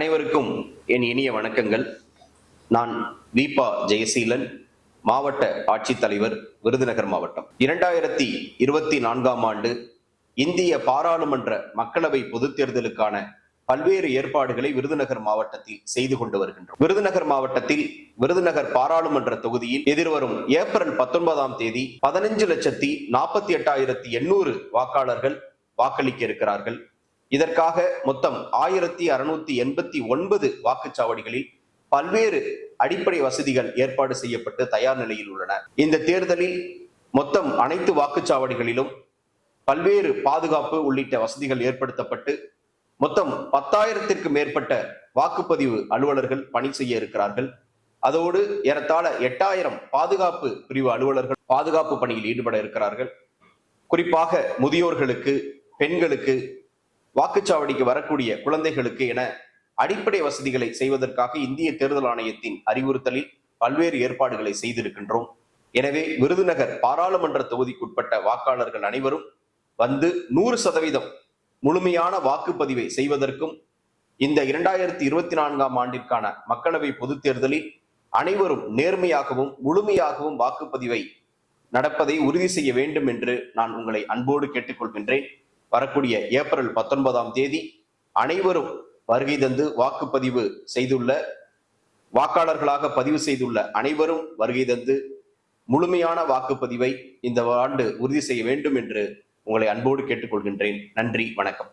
அனைவருக்கும் என் இனிய வணக்கங்கள். நான் தீபா ஜெயசீலன் மாவட்ட ஆட்சித்தலைவர் விருதுநகர் மாவட்டம். இரண்டாயிரத்தி இருபத்தி நான்காம் ஆண்டு இந்திய பாராளுமன்ற மக்களவை பொதுத் தேர்தலுக்கான பல்வேறு ஏற்பாடுகளை விருதுநகர் மாவட்டத்தில் செய்து கொண்டு வருகின்றோம். விருதுநகர் மாவட்டத்தில் விருதுநகர் பாராளுமன்ற தொகுதியில் எதிர்வரும் ஏப்ரல் பத்தொன்பதாம் தேதி பதினஞ்சு லட்சத்தி நாற்பத்தி எட்டாயிரத்தி எண்ணூறு வாக்காளர்கள் வாக்களிக்க இருக்கிறார்கள். இதற்காக மொத்தம் ஆயிரத்தி அறுநூத்தி எண்பத்தி ஒன்பது வாக்குச்சாவடிகளில் பல்வேறு அடிப்படை வசதிகள் ஏற்பாடு செய்யப்பட்டு தயார் நிலையில் உள்ளன. இந்த தேர்தலில் மொத்தம் அனைத்து வாக்குச்சாவடிகளிலும் பல்வேறு பாதுகாப்பு உள்ளிட்ட வசதிகள் ஏற்படுத்தப்பட்டு மொத்தம் பத்தாயிரத்திற்கு மேற்பட்ட வாக்குப்பதிவு அலுவலர்கள் பணி செய்ய இருக்கிறார்கள். அதோடு ஏறத்தாழ எட்டாயிரம் பாதுகாப்பு பிரிவு அலுவலர்கள் பாதுகாப்பு பணியில் ஈடுபட இருக்கிறார்கள். குறிப்பாக முதியோர்களுக்கு பெண்களுக்கு வாக்குச்சாவடிக்கு வரக்கூடிய குழந்தைகளுக்கு என அடிப்படை வசதிகளை செய்வதற்காக இந்திய தேர்தல் ஆணையத்தின் அறிவுறுத்தலில் பல்வேறு ஏற்பாடுகளை செய்திருக்கின்றோம். எனவே விருதுநகர் பாராளுமன்ற தொகுதிக்குட்பட்ட வாக்காளர்கள் அனைவரும் வந்து நூறு சதவீதம் முழுமையான வாக்குப்பதிவை செய்வதற்கும் இந்த இரண்டாயிரத்தி இருபத்தி நான்காம் ஆண்டிற்கான மக்களவை பொதுத் தேர்தலில் அனைவரும் நேர்மையாகவும் முழுமையாகவும் வாக்குப்பதிவை நடப்பதை உறுதி செய்ய வேண்டும் என்று நான் உங்களை அன்போடு கேட்டுக்கொள்கின்றேன். வரக்கூடிய ஏப்ரல் பத்தொன்பதாம் தேதி அனைவரும் வருகை தந்து வாக்குப்பதிவு செய்துள்ள வாக்காளர்களாக பதிவு செய்துள்ள அனைவரும் வருகை தந்து முழுமையான வாக்குப்பதிவை இந்த ஆண்டு உறுதி செய்ய வேண்டும் என்று உங்களை அன்போடு கேட்டுக்கொள்கின்றேன். நன்றி வணக்கம்.